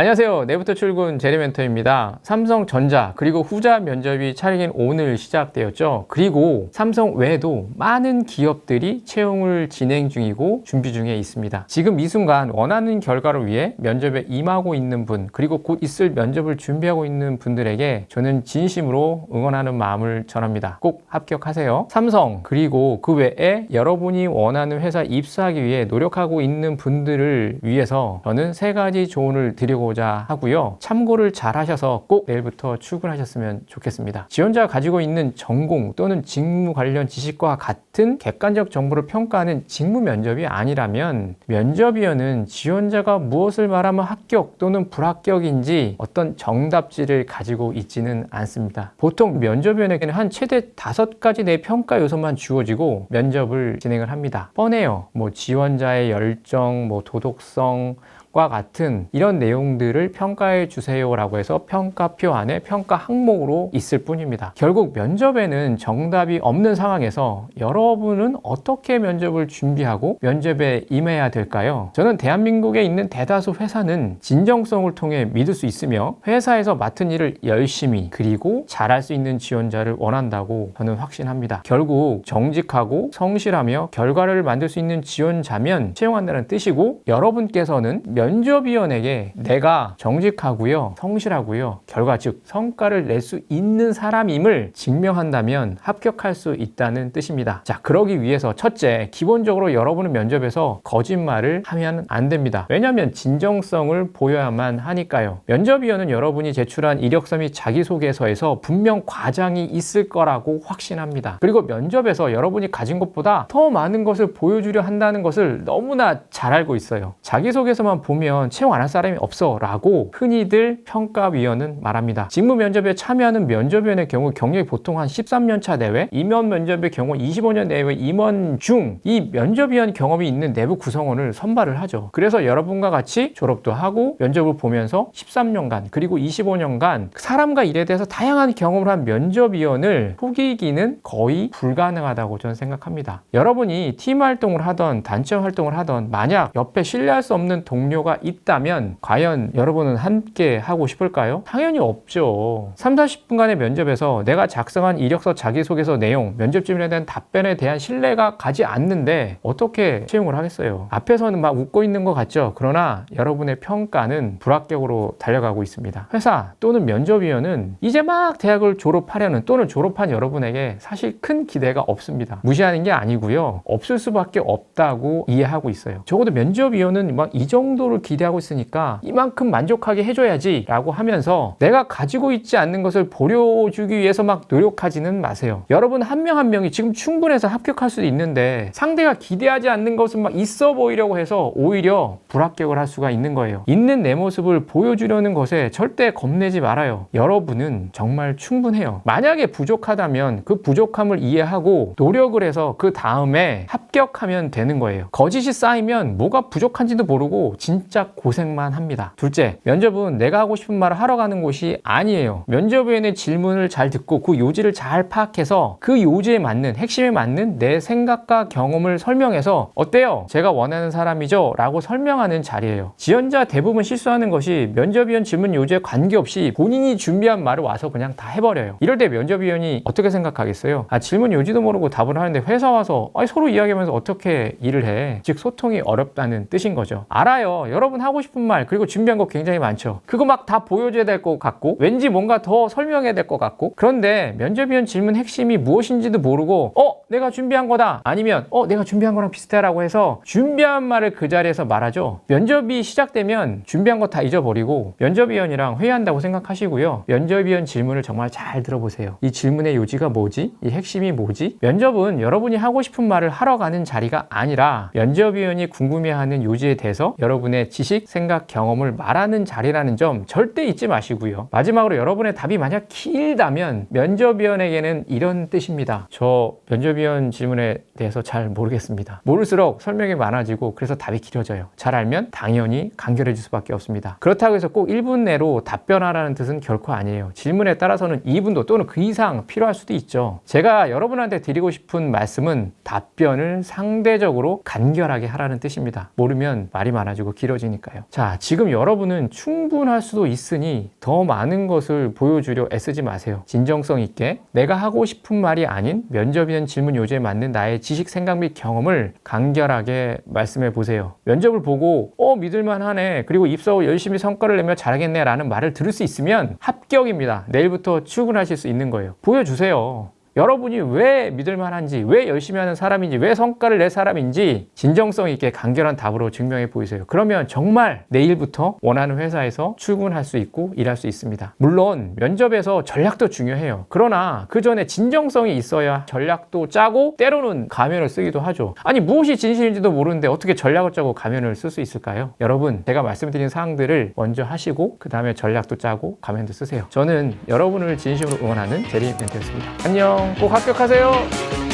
안녕하세요. 내부터 출근 제리멘터입니다. 삼성전자 그리고 후자 면접이 차리긴 오늘 시작되었죠. 그리고 삼성 외에도 많은 기업들이 채용을 진행 중이고 준비 중에 있습니다. 지금 이 순간 원하는 결과를 위해 면접에 임하고 있는 분 그리고 곧 있을 면접을 준비하고 있는 분들에게 저는 진심으로 응원하는 마음을 전합니다. 꼭 합격하세요. 삼성 그리고 그 외에 여러분이 원하는 회사 입사하기 위해 노력하고 있는 분들을 위해서 저는 세 가지 조언을 드리고 자 하고요. 참고를 잘 하셔서 꼭 내일부터 출근하셨으면 좋겠습니다. 지원자가 가지고 있는 전공 또는 직무 관련 지식과 같은 객관적 정보를 평가하는 직무 면접이 아니라면 면접위원은 지원자가 무엇을 말하면 합격 또는 불합격인지 어떤 정답지를 가지고 있지는 않습니다. 보통 면접위원에게는 한 최대 다섯 가지 내 평가 요소만 주어지고 면접을 진행을 합니다. 뻔해요. 뭐 지원자의 열정, 뭐 도덕성, 과 같은 이런 내용들을 평가해 주세요라고 해서 평가표 안에 평가 항목으로 있을 뿐입니다. 결국 면접에는 정답이 없는 상황에서 여러분은 어떻게 면접을 준비하고 면접에 임해야 될까요? 저는 대한민국에 있는 대다수 회사는 진정성을 통해 믿을 수 있으며 회사에서 맡은 일을 열심히 그리고 잘할 수 있는 지원자를 원한다고 저는 확신합니다. 결국 정직하고 성실하며 결과를 만들 수 있는 지원자면 채용한다는 뜻이고 여러분께서는 면접위원에게 내가 정직하고요, 성실하고요, 결과 즉 성과를 낼 수 있는 사람임을 증명한다면 합격할 수 있다는 뜻입니다. 자, 그러기 위해서 첫째, 기본적으로 여러분은 면접에서 거짓말을 하면 안 됩니다. 왜냐하면 진정성을 보여야만 하니까요. 면접위원은 여러분이 제출한 이력서 및 자기소개서에서 분명 과장이 있을 거라고 확신합니다. 그리고 면접에서 여러분이 가진 것보다 더 많은 것을 보여주려 한다는 것을 너무나 잘 알고 있어요. 자기소개서만 보면 채용 안 할 사람이 없어 라고 흔히들 평가위원은 말합니다. 직무 면접에 참여하는 면접위원의 경우 경력이 보통 한 13년 차 내외, 임원 면접의 경우 25년 내외 임원 중 이 면접위원 경험이 있는 내부 구성원을 선발을 하죠. 그래서 여러분과 같이 졸업도 하고 면접을 보면서 13년간 그리고 25년간 사람과 일에 대해서 다양한 경험을 한 면접위원을 속이기는 거의 불가능하다고 저는 생각합니다. 여러분이 팀 활동을 하던 단체 활동을 하던 만약 옆에 신뢰할 수 없는 동료 가 있다면 과연 여러분은 함께 하고 싶을까요? 당연히 없죠. 3, 40분간의 면접에서 내가 작성한 이력서 자기소개서 내용, 면접 질문에 대한 답변에 대한 신뢰가 가지 않는데 어떻게 채용을 하겠어요? 앞에서는 막 웃고 있는 것 같죠? 그러나 여러분의 평가는 불합격으로 달려가고 있습니다. 회사 또는 면접위원은 이제 막 대학을 졸업하려는 또는 졸업한 여러분에게 사실 큰 기대가 없습니다. 무시하는 게 아니고요. 없을 수밖에 없다고 이해하고 있어요. 적어도 면접위원은 막 이 정도 를 기대하고 있으니까 이만큼 만족하게 해줘야지 라고 하면서 내가 가지고 있지 않는 것을 보여주기 위해서 막 노력하지는 마세요. 여러분 한명한 명이 지금 충분해서 합격할 수도 있는데 상대가 기대하지 않는 것은 막 있어 보이려고 해서 오히려 불합격을 할 수가 있는 거예요. 있는 내 모습을 보여주려는 것에 절대 겁내지 말아요. 여러분은 정말 충분해요. 만약에 부족하다면 그 부족함을 이해하고 노력을 해서 그 다음에 합격하면 되는 거예요. 거짓이 쌓이면 뭐가 부족한지도 모르고 진짜 고생만 합니다. 둘째, 면접은 내가 하고 싶은 말을 하러 가는 곳이 아니에요. 면접위원의 질문을 잘 듣고 그 요지를 잘 파악해서 그 요지에 맞는 핵심에 맞는 내 생각과 경험을 설명해서 어때요? 제가 원하는 사람이죠? 라고 설명하는 자리예요. 지원자 대부분 실수하는 것이 면접위원 질문 요지에 관계없이 본인이 준비한 말을 와서 그냥 다 해버려요. 이럴 때 면접위원이 어떻게 생각하겠어요? 아, 질문 요지도 모르고 답을 하는데 회사 와서 서로 이야기하면서 어떻게 일을 해? 즉 소통이 어렵다는 뜻인 거죠. 알아요. 여러분 하고 싶은 말 그리고 준비한 거 굉장히 많죠. 그거 막 다 보여줘야 될 것 같고 왠지 뭔가 더 설명해야 될 것 같고 그런데 면접위원 질문 핵심이 무엇인지도 모르고 어 내가 준비한 거다 아니면 어 내가 준비한 거랑 비슷해라고 해서 준비한 말을 그 자리에서 말하죠. 면접이 시작되면 준비한 거 다 잊어버리고 면접위원이랑 회의한다고 생각하시고요. 면접위원 질문을 정말 잘 들어보세요. 이 질문의 요지가 뭐지? 이 핵심이 뭐지? 면접은 여러분이 하고 싶은 말을 하러 가는 자리가 아니라 면접위원이 궁금해하는 요지에 대해서 여러분의 지식, 생각, 경험을 말하는 자리라는 점 절대 잊지 마시고요. 마지막으로 여러분의 답이 만약 길다면 면접위원에게는 이런 뜻입니다. 저 면접 위원 질문에 대해서 잘 모르겠습니다. 모를수록 설명이 많아지고 그래서 답이 길어져요. 잘 알면 당연히 간결해질 수밖에 없습니다. 그렇다고 해서 꼭 1분 내로 답변하라는 뜻은 결코 아니에요. 질문에 따라서는 2분도 또는 그 이상 필요할 수도 있죠. 제가 여러분한테 드리고 싶은 말씀은 답변을 상대적으로 간결하게 하라는 뜻입니다. 모르면 말이 많아지고 길어 길어지니까요. 자, 지금 여러분은 충분할 수도 있으니 더 많은 것을 보여주려 애쓰지 마세요. 진정성 있게 내가 하고 싶은 말이 아닌 면접이든 질문 요지에 맞는 나의 지식, 생각 및 경험을 간결하게 말씀해 보세요. 면접을 보고 어 믿을만 하네. 그리고 입사 후 열심히 성과를 내며 잘하겠네 라는 말을 들을 수 있으면 합격입니다. 내일부터 출근하실 수 있는 거예요. 보여주세요. 여러분이 왜 믿을만한지, 왜 열심히 하는 사람인지, 왜 성과를 낼 사람인지 진정성 있게 간결한 답으로 증명해 보이세요. 그러면 정말 내일부터 원하는 회사에서 출근할 수 있고 일할 수 있습니다. 물론 면접에서 전략도 중요해요. 그러나 그 전에 진정성이 있어야 전략도 짜고 때로는 가면을 쓰기도 하죠. 아니 무엇이 진실인지도 모르는데 어떻게 전략을 짜고 가면을 쓸 수 있을까요? 여러분 제가 말씀드린 사항들을 먼저 하시고 그 다음에 전략도 짜고 가면도 쓰세요. 저는 여러분을 진심으로 응원하는 제리 멘트였습니다. 안녕. 꼭 합격하세요.